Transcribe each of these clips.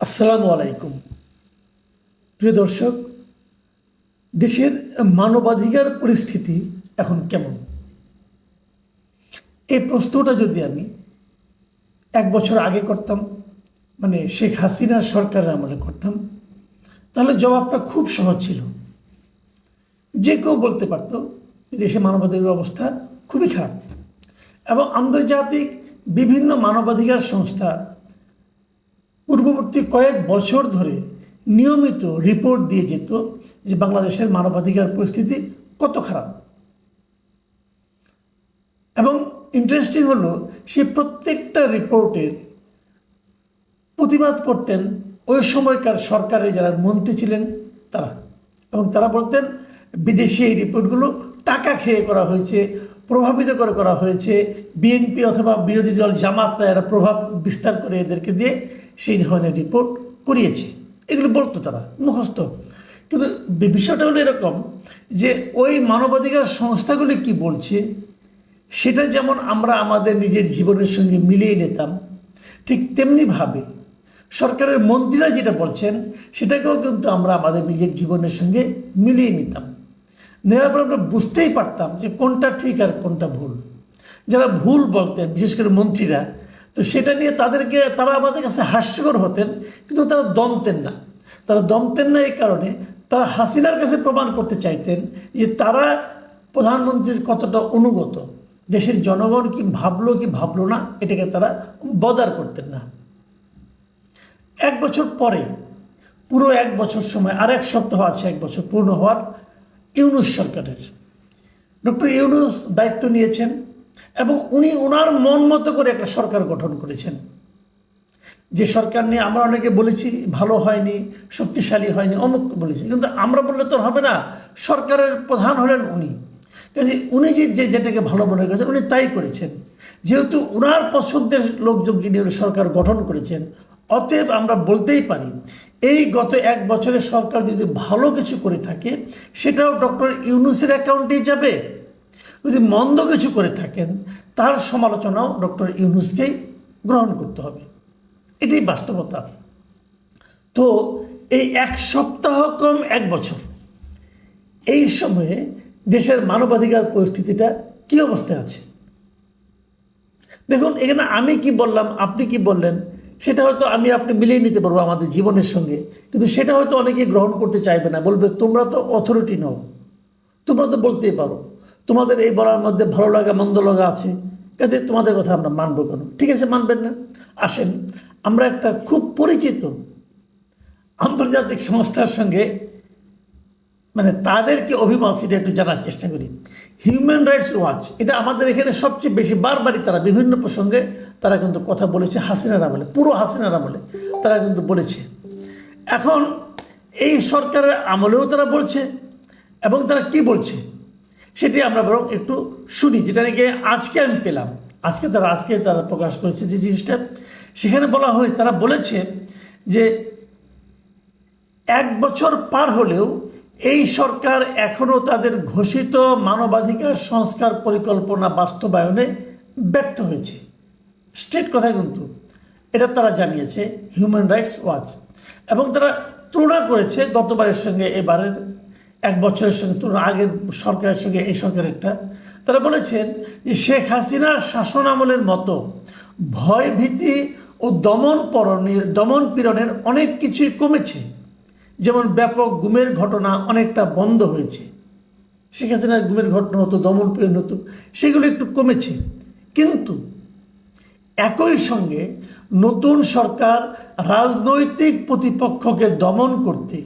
আসসালামু আলাইকুম। প্রিয় দর্শক, দেশের মানবাধিকার পরিস্থিতি এখন কেমন? এই প্রশ্নটা যদি আমি এক বছর আগে করতাম মানে শেখ হাসিনার সরকারের আমলে করতাম, তাহলে জবাবটা খুব সহজ ছিল। যে কেউ বলতে পারত, দেশে মানবাধিকার অবস্থা খুবই খারাপ এবং আন্তর্জাতিক বিভিন্ন মানবাধিকার সংস্থা পূর্ববর্তী কয়েক বছর ধরে নিয়মিত রিপোর্ট দিয়ে যেত যে বাংলাদেশের মানবাধিকার পরিস্থিতি কত খারাপ। এবং ইন্টারেস্টিং হলো সে প্রত্যেকটা রিপোর্টের প্রতিবাদ করতেন ওই সময়কার সরকারে যারা মন্ত্রী ছিলেন তারা। এবং তারা বলতেন, বিদেশি এই রিপোর্টগুলো টাকা খেয়ে করা হয়েছে, প্রভাবিত করে করা হয়েছে। বিএনপি অথবা বিরোধী দল জামাতরা এরা প্রভাব বিস্তার করে এদেরকে দিয়ে সেই ধরনের রিপোর্ট করিয়েছে। এগুলো বলতো তারা, মুখস্থ। কিন্তু বিষয়টা হলো এরকম যে ওই মানবাধিকার সংস্থাগুলি কি বলছে, সেটা যেমন আমরা আমাদের নিজের জীবনের সঙ্গে মিলিয়ে নিতাম, ঠিক তেমনিভাবে সরকারের মন্ত্রীরা যেটা বলছেন, সেটাকেও কিন্তু আমরা আমাদের নিজের জীবনের সঙ্গে মিলিয়ে নিতাম। নেওয়ার পর আমরা বুঝতেই পারতাম যে কোনটা ঠিক আর কোনটা ভুল। যারা ভুল বলতেন, বিশেষ করে মন্ত্রীরা তো সেটা নিয়ে তাদেরকে, তারা আমাদের কাছে হাস্যকর হতেন, কিন্তু তারা দমতেন না। তারা দমতেন না এই কারণে তারা হাসিনার কাছে প্রমাণ করতে চাইতেন যে তারা প্রধানমন্ত্রীর কতটা অনুগত। দেশের জনগণ কি ভাবলো কি ভাবলো না, এটাকে তারা বদার করতেন না। এক বছর পরে, পুরো এক বছর সময়, আর এক সপ্তাহ আছে এক বছর পূর্ণ হওয়ার, ইউনুস সরকারের। ডক্টর ইউনুস দায়িত্ব নিয়েছেন এবং উনি ওনার মন মতো করে একটা সরকার গঠন করেছেন। যে সরকার নিয়ে আমরা অনেকে বলেছি, ভালো হয়নি, শক্তিশালী হয়নি, অমুক বলেছি। কিন্তু আমরা বললে তো হবে না, সরকারের প্রধান হলেন উনি। কাজে উনি যে যেটাকে ভালো মনে করেছেন, উনি তাই করেছেন। যেহেতু ওনার পছন্দের লোকজন নিয়ে উনি সরকার গঠন করেছেন, অতএব আমরা বলতেই পারি, এই গত এক বছরের সরকার যদি ভালো কিছু করে থাকে, সেটাও ডক্টর ইউনুসের অ্যাকাউন্টেই যাবে। যদি মন্দ কিছু করে থাকেন, তার সমালোচনাও ডক্টর ইউনুসকেই গ্রহণ করতে হবে। এটাই বাস্তবতা। তো এই এক সপ্তাহ কম এক বছর, এই সময়ে দেশের মানবাধিকার পরিস্থিতিটা কী অবস্থায় আছে? দেখুন, এখানে আমি কি বললাম, আপনি কি বললেন, সেটা হয়তো আমি আপনি মিলিয়ে নিতে পারব আমাদের জীবনের সঙ্গে, কিন্তু সেটা হয়তো অনেকে গ্রহণ করতে চাইবে না, বলবে তোমরা তো অথরিটি নও, তোমরা তো বলতেই পারো। তোমাদের এই বলার মধ্যে ভালো লাগা, মন্দ লাগা আছে। কাজে তোমাদের কথা আমরা মানবো কেন? ঠিক আছে, মানবেন না? আসেন, আমরা একটা খুব পরিচিত আন্তর্জাতিক সংস্থার সঙ্গে মানে তাদেরকে অভিমত, সেটা একটু জানার চেষ্টা করি। হিউম্যান রাইটস ওয়াচ এটা আমাদের এখানে সবচেয়ে বেশি বারবারই তারা বিভিন্ন প্রসঙ্গে তারা কিন্তু কথা বলেছে, হাসিনার আমলে, পুরো হাসিনার আমলে তারা কিন্তু বলেছে। এখন এই সরকারের আমলেও তারা বলছে, এবং তারা কি বলছে? সেটি আমরা বরং একটু শুনি, যেটা নাকি আজকে আমি পেলাম। আজকে তারা আজকে তারা প্রকাশ করেছে যে জিনিসটা। সেখানে বলা হয়, তারা বলেছে যে এক বছর পার হলেও এই সরকার এখনও তাদের ঘোষিত মানবাধিকার সংস্কার পরিকল্পনা বাস্তবায়নে ব্যর্থ হয়েছে। স্ট্রেট কথা কিন্তু। এটা তারা জানিয়েছে হিউম্যান রাইটস ওয়াচ এবং তারা তুলনা করেছে গতবারের সঙ্গে এবারের বছরের সঙ্গে তুলনা, আগের সরকারের সঙ্গে এই সরকারেরটা, তারা বলেছেন যে শেখ হাসিনার শাসন আমলের মতো ভয় ভীতি ও দমন দমন পীড়নের অনেক কিছুই কমেছে। যেমন ব্যাপক গুমের ঘটনা অনেকটা বন্ধ হয়েছে। শেখ হাসিনার গুমের ঘটনা হতো দমন পীড়ন হতো সেগুলো একটু কমেছে। কিন্তু একই সঙ্গে নতুন সরকার রাজনৈতিক প্রতিপক্ষকে দমন করতে,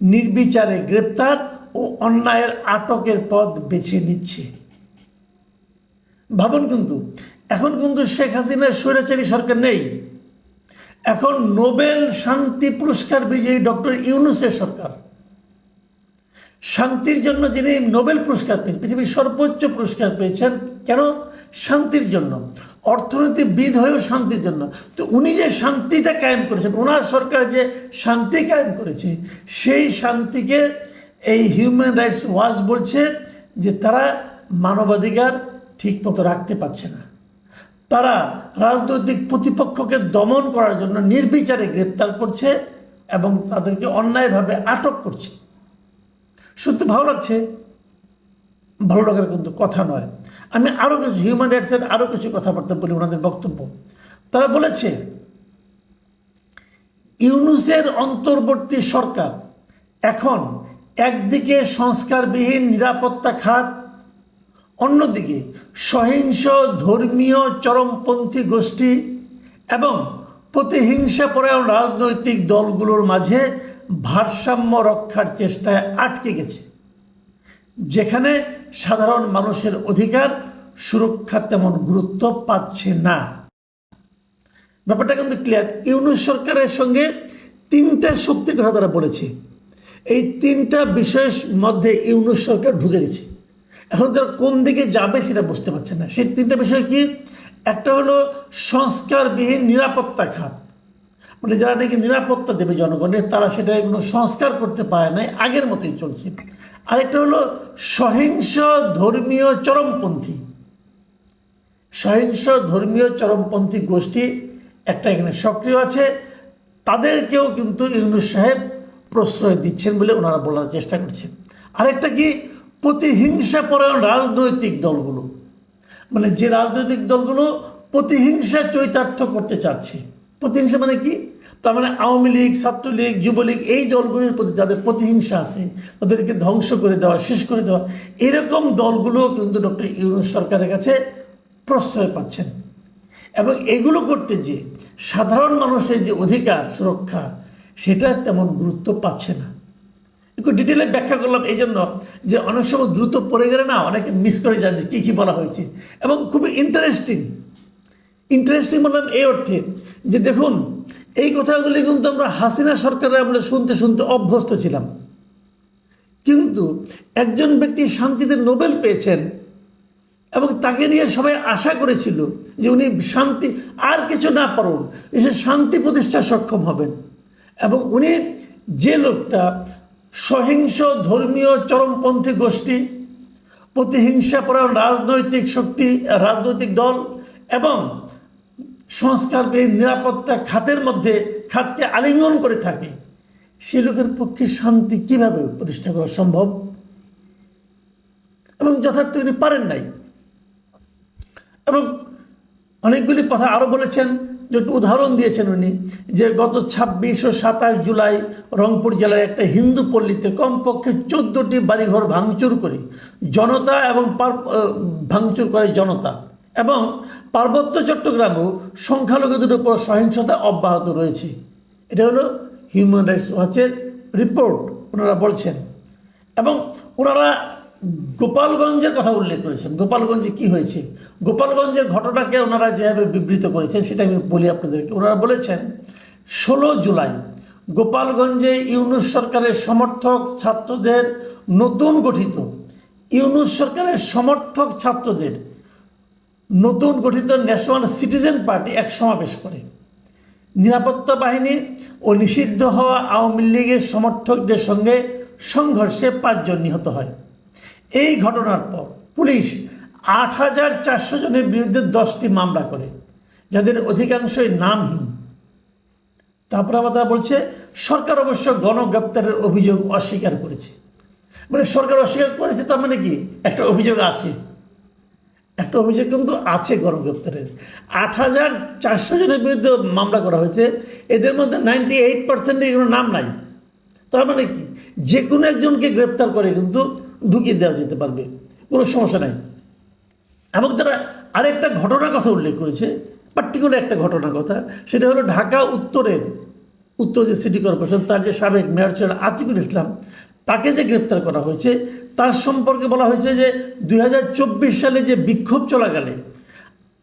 নির্বিচারে গ্রেপ্তার ও অন্যায়ের আটকের পথ বেছে নিচ্ছে। ভাবুন কিন্তু, এখন কিন্তু শেখ হাসিনার স্বৈরাচারী সরকার নেই। এখন নোবেল শান্তি পুরস্কার বিজয়ী ডক্টর ইউনুসের সরকার। শান্তির জন্য যিনি নোবেল পুরস্কার পেয়েছেন, পৃথিবীর সর্বোচ্চ পুরস্কার পেয়েছেন, কেন? শান্তির জন্য। অর্থনীতিবিদ হয়েও শান্তির জন্য। তো উনি যে শান্তিটা কায়েম করেছেন, ওনার সরকার যে শান্তি কায়েম করেছে, সেই শান্তিকে এই হিউম্যান রাইটস ওয়াচ বলছে যে তারা মানবাধিকার ঠিক মতো রাখতে পারছে না। তারা রাজনৈতিক প্রতিপক্ষকে দমন করার জন্য নির্বিচারে গ্রেপ্তার করছে এবং তাদেরকে অন্যায়ভাবে আটক করছে। সত্যি ভালো লাগছে? ভালো লাগার কিন্তু কথা নয়। আমি আরও কিছু হিউম্যান রাইটসের আরও কিছু কথাবার্তা বলি, ওনাদের বক্তব্য। তারা বলেছে, ইউনুসের অন্তর্বর্তী সরকার এখন একদিকে সংস্কারবিহীন নিরাপত্তা খাত, অন্যদিকে সহিংস ধর্মীয় চরমপন্থী গোষ্ঠী এবং প্রতিহিংসাপরায়ণ রাজনৈতিক দলগুলোর মাঝে ভারসাম্য রক্ষার চেষ্টায় আটকে গেছে, যেখানে সাধারণ মানুষের অধিকার সুরক্ষা তেমন গুরুত্ব পাচ্ছে না। ব্যাপারটা কিন্তু ক্লিয়ার ইউনুস সরকারের সঙ্গে তিনটা শক্তির কথা তারা বলেছে। এই তিনটা বিষয়ের মধ্যে ইউনুস সরকার ঢুকে গেছে। এখন তারা কোন দিকে যাবে সেটা বুঝতে পারছে না। সেই তিনটা বিষয় কি? একটা হলো সংস্কারবিহীন নিরাপত্তা খাত। মানে যারা নাকি নিরাপত্তা দেবে জনগণের, তারা সেটা কোনো সংস্কার করতে পারে নাই, আগের মতোই চলছে। আরেকটা হলো সহিংস ধর্মীয় চরমপন্থী। সহিংস ধর্মীয় চরমপন্থী গোষ্ঠী, একটা এখানে সক্রিয় আছে। তাদেরকেও কিন্তু ইউনুস সাহেব প্রশ্রয় দিচ্ছেন বলে ওনারা বলার চেষ্টা করছেন। আরেকটা কি, প্রতিহিংসা পরায়ণ রাজনৈতিক দলগুলো। মানে যে রাজনৈতিক দলগুলো প্রতিহিংসা চৈতার্থ করতে চাচ্ছে। প্রতিহিংসা মানে কি? তার মানে আওয়ামী লীগ, ছাত্রলীগ, যুবলীগ, এই দলগুলির প্রতি যাদের প্রতিহিংসা আছে, তাদেরকে ধ্বংস করে দেওয়া, শেষ করে দেওয়া, এরকম দলগুলো কিন্তু ডক্টর ইউনুস সরকারের কাছে প্রশ্রয় পাচ্ছেন। এবং এগুলো করতে যে সাধারণ মানুষের যে অধিকার, সুরক্ষা সেটা তেমন গুরুত্ব পাচ্ছে না। একটু ডিটেলে ব্যাখ্যা করলাম এই জন্য যে অনেক সময় দ্রুত পড়ে গেলে না অনেকে মিস করে যান যে কী কী বলা হয়েছে। এবং খুবই ইন্টারেস্টিং ইন্টারেস্টিং বললাম এই অর্থে যে দেখুন, এই কথাগুলি কিন্তু আমরা হাসিনা সরকারের আমরা শুনতে শুনতে অভ্যস্ত ছিলাম। কিন্তু একজন ব্যক্তি শান্তিতে নোবেল পেয়েছেন এবং তাকে নিয়ে সবাই আশা করেছিল যে উনি শান্তি আর কিছু না পারুন এসে শান্তি প্রতিষ্ঠা সক্ষম হবেন। এবং উনি যে লোকটা সহিংস ধর্মীয় চরমপন্থী গোষ্ঠী, প্রতিহিংসা প্রতিহিংসাপরায়ণ রাজনৈতিক শক্তি, রাজনৈতিক দল এবং সংস্কারবিহীন নিরাপত্তা খাতের মধ্যে খাতকে আলিঙ্গন করে থাকে সে লোকের পক্ষে শান্তি কীভাবে প্রতিষ্ঠা করা সম্ভব? এবং যথার্থ তিনি পারেন নাই। এবং অনেকগুলি কথা আরও বলেছেন একটু উদাহরণ দিয়েছেন উনি, যে গত ছাব্বিশ ও সাতাশ জুলাই রংপুর জেলার একটা হিন্দু পল্লীতে কমপক্ষে চোদ্দোটি বাড়িঘর ভাঙচুর করে জনতা এবং ভাঙচুর করে জনতা এবং পার্বত্য চট্টগ্রামেও সংখ্যালঘুদের উপর সহিংসতা অব্যাহত রয়েছে। এটা হলো হিউম্যান রাইটস ওয়াচের রিপোর্ট ওনারা বলছেন। এবং ওনারা গোপালগঞ্জের কথা উল্লেখ করেছেন। গোপালগঞ্জে কি হয়েছে? গোপালগঞ্জের ঘটনাকে ওনারা যেভাবে বিবৃত করেছেন, সেটা আমি বলি আপনাদেরকে। ওনারা বলেছেন, ষোলো জুলাই গোপালগঞ্জে ইউনুস সরকারের সমর্থক ছাত্রদের নতুন গঠিত, ইউনুস সরকারের সমর্থক ছাত্রদের নতুন গঠিত ন্যাশনাল সিটিজেন পার্টি এক সমাবেশ করে। নিরাপত্তা বাহিনী ও নিষিদ্ধ হওয়া আওয়ামী লীগের সমর্থকদের সঙ্গে সংঘর্ষে পাঁচজন নিহত হয়। এই ঘটনার পর পুলিশ আট হাজার চারশো জনের বিরুদ্ধে দশটি মামলা করে, যাদের অধিকাংশই নামহীন। তারপর আবার তারা বলছে, সরকার অবশ্য গণগ্রেপ্তারের অভিযোগ অস্বীকার করেছে। মানে সরকার অস্বীকার করেছে তার মানে কি? একটা অভিযোগ আছে। একটা অভিযোগ কিন্তু আছে গণগ্রেপ্তারের। আট হাজার চারশো জনের বিরুদ্ধে মামলা করা হয়েছে। এদের মধ্যে নাইনটি এইট পার্সেন্টের কোনো নাম নাই। তার মানে কি? যে কোনো একজনকে গ্রেপ্তার করে কিন্তু ঢুকিয়ে দেওয়া যেতে পারবে। কোনো সমস্যা নাই। এবং তারা আরেকটা ঘটনার কথা উল্লেখ করেছে পার্টিকুলার একটা ঘটনার কথা, সেটা হলো ঢাকা উত্তরের, উত্তর যে সিটি কর্পোরেশন তার যে সাবেক মেয়র ছিলেন আতিকুল ইসলাম, তাকে যে গ্রেপ্তার করা হয়েছে, তার সম্পর্কে বলা হয়েছে যে দু হাজার চব্বিশ সালে যে বিক্ষোভ চলাকালে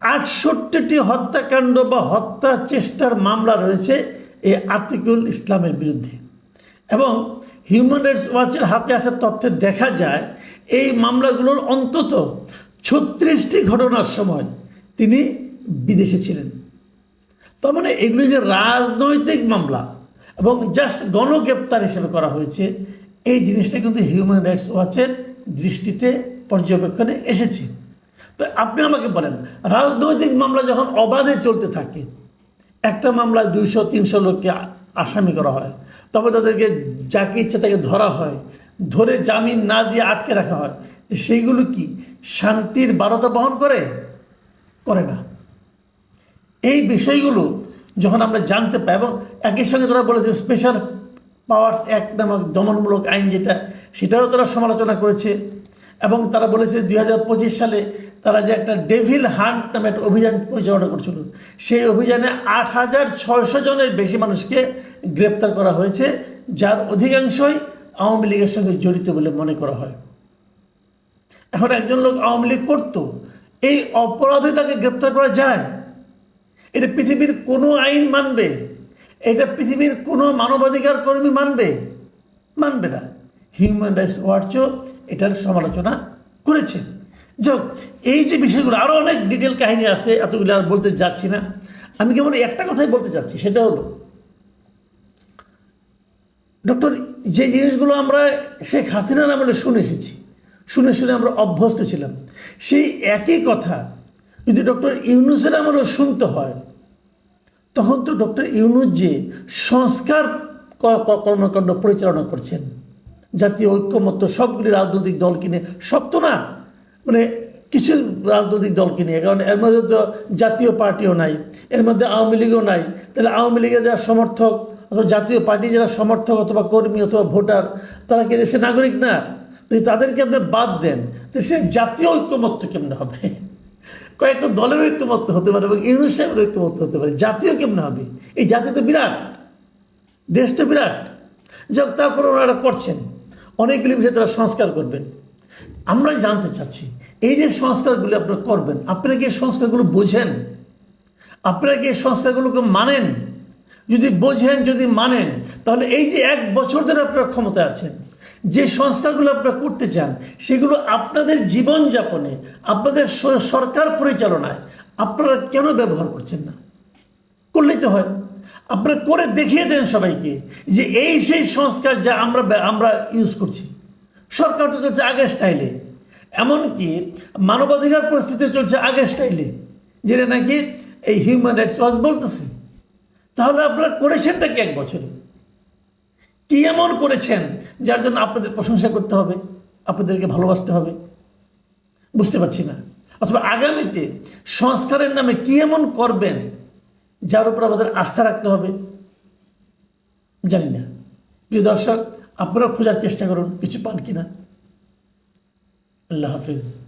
আটষট্টিটি হত্যাকাণ্ড বা হত্যা চেষ্টার মামলা রয়েছে এই আতিকুল ইসলামের বিরুদ্ধে। এবং হিউম্যান রাইটস ওয়াচের হাতে আসা তথ্যে দেখা যায়, এই মামলাগুলোর অন্তত ছত্রিশটি ঘটনার সময় তিনি বিদেশে ছিলেন। তার মানে এগুলি যে রাজনৈতিক মামলা এবং জাস্ট গণগ্রেপ্তার হিসেবে করা হয়েছে, এই জিনিসটা কিন্তু হিউম্যান রাইটস ওয়াচের দৃষ্টিতে পর্যবেক্ষণে এসেছে। তো আপনি আমাকে বলেন, রাজনৈতিক মামলা যখন অবাধে চলতে থাকে, একটা মামলায় দুইশো, তিনশো লোককে আসামি করা হয়। তবে তাদেরকে যাকে ইচ্ছে তাকে ধরা হয়। ধরে জামিন না দিয়ে আটকে রাখা হয়। সেইগুলো কি? শান্তির বারতা বহন করে? করে না। এই বিষয়গুলো যখন আমরা জানতে পাই এবং একই সঙ্গে তারা বলেছে স্পেশাল পাওয়ার্স অ্যাক্ট নামক দমনমূলক আইন যেটা, সেটাও তারা সমালোচনা করেছে। এবং তারা বলেছে দুই হাজার পঁচিশ সালে তারা যে একটা ডেভিল হান্ট নামে একটা অভিযান পরিচালনা করছিল। সেই অভিযানে আট হাজার ছয়শো জনের বেশি মানুষকে গ্রেপ্তার করা হয়েছে, যার অধিকাংশই আওয়ামী লীগের সঙ্গে জড়িত বলে মনে করা হয়। এখন একজন লোক আওয়ামী লীগ করতো, এই অপরাধে তাকে গ্রেপ্তার করা যায়? এটা পৃথিবীর কোনো আইন মানবে? এটা পৃথিবীর কোনো মানবাধিকার কর্মী মানবে? মানবে না। হিউম্যান রাইটস ওয়াচও এটার সমালোচনা করেছে। যাক, এই যে বিষয়গুলো আরও অনেক ডিটেল কাহিনী আছে, এতগুলো আর বলতে যাচ্ছি না। আমি কেবল একটা কথাই বলতে চাচ্ছি, সেটা হলো ডক্টর যে জিনিসগুলো আমরা শেখ হাসিনার আমলে শুনে এসেছি, শুনে শুনে আমরা অভ্যস্ত ছিলাম, সেই একই কথা যদি ডক্টর ইউনুসের আমলেও শুনতে হয়, তখন তো ডক্টর ইউনুস যে সংস্কার কর্মকাণ্ড পরিচালনা করছেন, জাতীয় ঐক্যমত্য সবগুলি রাজনৈতিক দল কিনে সব তো না। মানে কিছু রাজনৈতিক দলকে নিয়ে, কারণ এর মধ্যে তো জাতীয় পার্টিও নাই, এর মধ্যে আওয়ামী লীগও নাই। তাহলে আওয়ামী লীগের যারা সমর্থক অথবা জাতীয় পার্টি যারা সমর্থক অথবা কর্মী অথবা ভোটার, তারা কি দেশের নাগরিক না? তো তাদেরকে আপনি বাদ দেন, তো সে জাতীয় ঐক্যমত্য কেমনে হবে? কয়েকটা দলের ঐক্যমত্য হতে পারে এবং ইউনুস সাহেবের ঐক্যমত্য হতে পারে, জাতীয় কেমনে হবে? এই জাতি তো বিরাট, দেশ তো বিরাট। যাক, তারপরে ওনারা করছেন, অনেকগুলি বিষয়ে তারা সংস্কার করবেন। আমরা জানতে চাচ্ছি, এই যে সংস্কারগুলি আপনারা করবেন, আপনারা কি সংস্কারগুলো বোঝেন? আপনারা কি সংস্কারগুলোকে মানেন? যদি বোঝেন, যদি মানেন, তাহলে এই যে এক বছর ধরে আপনারা ক্ষমতায় আছেন, যে সংস্কারগুলো আপনারা করতে চান, সেগুলো আপনাদের জীবনযাপনে, আপনাদের সরকার পরিচালনায় আপনারা কেন ব্যবহার করছেন না? করলেই তো হয়। আপনারা করে দেখিয়ে দেন সবাইকে যে এই সেই সংস্কার যা আমরা আমরা ইউজ করছি। সরকার তো চলছে আগের স্টাইলে। এমনকি মানবাধিকার পরিস্থিতি চলছে আগের স্টাইলে, যেটা নাকি এই হিউম্যান রাইটস ওয়াচ বলতেছে। তাহলে আপনারা করেছেনটা কি এক বছরে? কি এমন করেছেন যার জন্য আপনাদের প্রশংসা করতে হবে, আপনাদেরকে ভালোবাসতে হবে? বুঝতে পারছি না। অথবা আগামীতে সংস্কারের নামে কি এমন করবেন যার উপর আমাদের আস্থা রাখতে হবে? জানি না। প্রিয় দর্শক আপনারা খোঁজার চেষ্টা করুন কিছু পান কিনা। আল্লাহ হাফিজ।